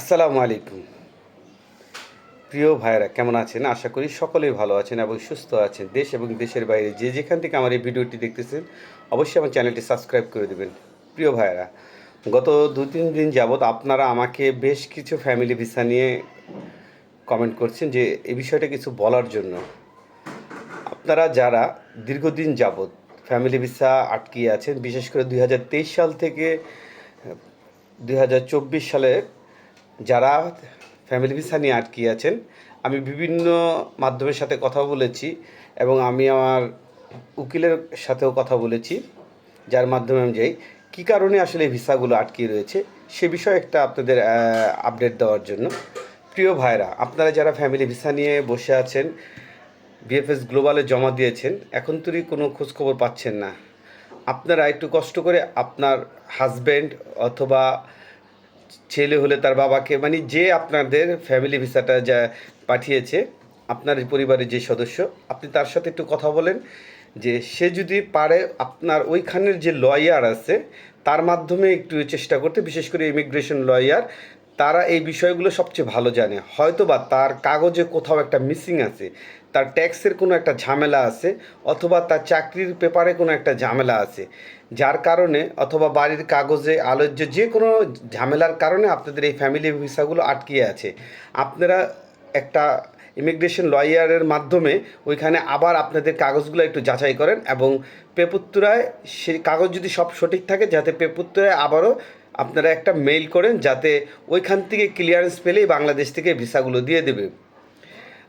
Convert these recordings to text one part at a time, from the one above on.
আসসালামু আলাইকুম। প্রিয় ভাইরা কেমন আছেন? আশা করি সকলেই ভালো আছেন এবং সুস্থ আছেন। দেশ এবং দেশের বাইরে যে যেখান থেকে আমার এই ভিডিওটি দেখতেছেন, অবশ্যই আমার চ্যানেলটি সাবস্ক্রাইব করে দেবেন। প্রিয় ভাইরা গত দু তিন দিন যাবৎ আপনারা আমাকে বেশ কিছু ফ্যামিলি ভিসা নিয়ে কমেন্ট করছেন যে, এই বিষয়টা কিছু বলার জন্য। আপনারা যারা দীর্ঘদিন যাবৎ ফ্যামিলি ভিসা আটকিয়ে আছেন, বিশেষ করে দুই হাজার তেইশ সাল থেকে, দুই হাজার চব্বিশ সালে যারা ফ্যামিলি ভিসা নিয়ে আটকিয়ে আছেন, আমি বিভিন্ন মাধ্যমের সাথে কথা বলেছি এবং আমি আমার উকিলের সাথেও কথা বলেছি, যার মাধ্যমে আমি যাই। কী কারণে আসলে ভিসাগুলো আটকে রয়েছে, সে বিষয়ে একটা আপনাদের আপডেট দেওয়ার জন্য। প্রিয় ভাইরা আপনারা যারা ফ্যামিলি ভিসা নিয়ে বসে আছেন, বিএফএস গ্লোবালে জমা দিয়েছেন এখন তুই কোনো খোঁজখবর পাচ্ছেন না। আপনারা একটু কষ্ট করে আপনার হাজব্যান্ড অথবা ছেলে হলে তার বাবাকে মানে যে আপনাদের ফ্যামিলি ভিসাটা যা পাঠিয়েছে, আপনার পরিবারের যে সদস্য, আপনি তার সাথে একটু কথা বলেন যে সে যদি পারে, আপনার ওইখানের যে লয়ার আছে, তার মাধ্যমে একটু চেষ্টা করতে, বিশেষ করে ইমিগ্রেশন লয়ার তারা এই বিষয়গুলো সবচেয়ে ভালো জানে। হয়তো বা তার কাগজে কোথাও একটা মিসিং আছে, তার ট্যাক্সের কোনো একটা ঝামেলা আছে, অথবা তার চাকরির পেপারে কোনো একটা ঝামেলা আছে। যার কারণে অথবা বাড়ির কাগজে, আলোচ্য যে কোনো ঝামেলার কারণে আপনাদের এই ফ্যামিলি ভিসাগুলো আটকিয়ে আছে। আপনারা একটা ইমিগ্রেশন লয়ারের মাধ্যমে ওইখানে আবার আপনাদের কাগজগুলো একটু যাচাই করেন এবং পেপুত্তরায় সেই কাগজ যদি সব সঠিক থাকে, যাতে পেপুত্তরায় আবারও আপনারা একটা মেইল করেন, যাতে ওইখান থেকে ক্লিয়ারেন্স পেলেই বাংলাদেশ থেকে ভিসাগুলো দিয়ে দেবে।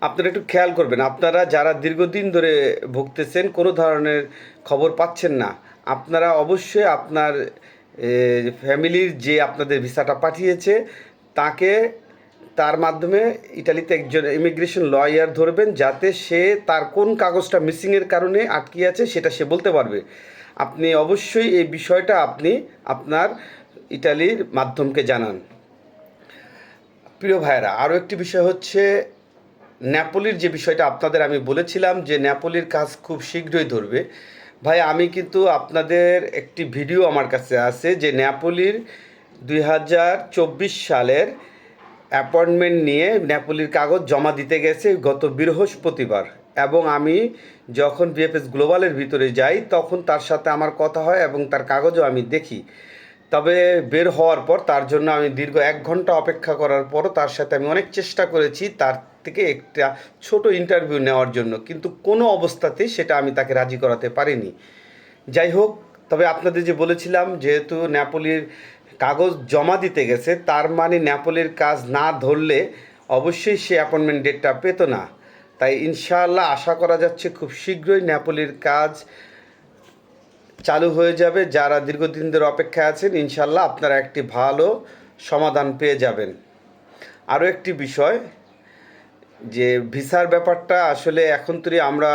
আপনারা একটু খেয়াল করবেন, আপনারা যারা দীর্ঘদিন ধরে ভুগতেছেন, কোনো ধরনের খবর পাচ্ছেন না আপনারা অবশ্যই আপনার ফ্যামিলির যে আপনাদের ভিসাটা পাঠিয়েছে, তাকে তার মাধ্যমে ইটালিতে একজন ইমিগ্রেশন লয়ার ধরবেন যাতে সে তার কোন কাগজটা মিসিংয়ের কারণে আটকে আছে সেটা সে বলতে পারবে। আপনি অবশ্যই এই বিষয়টা আপনি আপনার ইটালির মাধ্যমকে জানান। প্রিয় ভাইরা আরও একটি বিষয় হচ্ছে ন্যাপোলির যে বিষয়টা আপনাদের আমি বলেছিলাম যে ন্যাপোলির কাজ খুব শীঘ্রই ধরবে। ভাই, আমি কিন্তু আপনাদের একটি ভিডিও আমার কাছে আছে যে ন্যাপোলির দুই হাজার চব্বিশ সালের অ্যাপয়েন্টমেন্ট নিয়ে ন্যাপোলির কাগজ জমা দিতে গেছে গত বৃহস্পতিবার। এবং আমি যখন বিএফএস গ্লোবালের ভিতরে যাই, তখন তার সাথে আমার কথা হয় এবং তার কাগজও আমি দেখি। তবে বের হওয়ার পর তার জন্য আমি দীর্ঘ এক ঘণ্টা অপেক্ষা করার পরও তার সাথে আমি অনেক চেষ্টা করেছি তার থেকে একটা ছোট ইন্টারভিউ নেওয়ার জন্য। কিন্তু কোনো অবস্থাতেই সেটা আমি তাকে রাজি করাতে পারিনি। যাই হোক, তবে আপনাদের যে বলেছিলাম, যেহেতু ন্যাপোলির কাগজ জমা দিতে গেছে, তার মানে ন্যাপোলির কাজ না ধরলে অবশ্যই সে অ্যাপয়েন্টমেন্ট ডেটটা পেত না। তাই ইনশাআল্লাহ আশা করা যাচ্ছে খুব শীঘ্রই ন্যাপোলির কাজ চালু হয়ে যাবে। যারা দীর্ঘদিন ধরে অপেক্ষায় আছেন ইনশাল্লাহ আপনারা একটি ভালো সমাধান পেয়ে যাবেন। আরও একটি বিষয় যে ভিসার ব্যাপারটা আসলে এখন তুই আমরা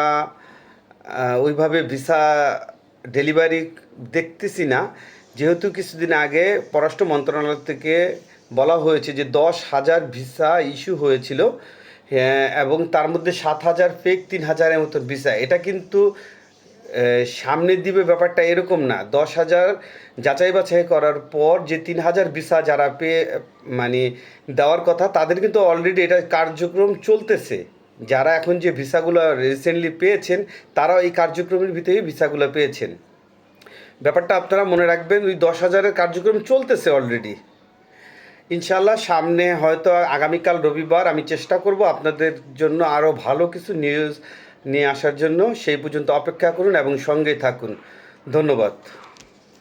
ওইভাবে ভিসা ডেলিভারি দেখতেছি না। যেহেতু কিছুদিন আগে পররাষ্ট্র মন্ত্রণালয় থেকে বলা হয়েছে যে দশ হাজার ভিসা ইস্যু হয়েছিল হ্যাঁ, এবং তার মধ্যে সাত হাজার ফেক তিন হাজারের মতো ভিসা। এটা কিন্তু সামনে দিবে ব্যাপারটা এরকম না। দশ হাজার যাচাই বাছাই করার পর যে তিন হাজার ভিসা যারা পেয়ে মানে দেওয়ার কথা, তাদের কিন্তু অলরেডি এটা কার্যক্রম চলতেছে। যারা এখন যে ভিসাগুলো রিসেন্টলি পেয়েছেন, তারাও এই কার্যক্রমের ভিতরেই ভিসাগুলো পেয়েছেন। ব্যাপারটা আপনারা মনে রাখবেন, ওই দশ হাজারের কার্যক্রম চলতেছে অলরেডি ইনশাল্লাহ সামনে হয়তো আগামীকাল রবিবার আমি চেষ্টা করব আপনাদের জন্য আরও ভালো কিছু নিউজ নিয়ে আসার জন্য সেই পর্যন্ত অপেক্ষা করুন এবং সঙ্গে থাকুন। ধন্যবাদ।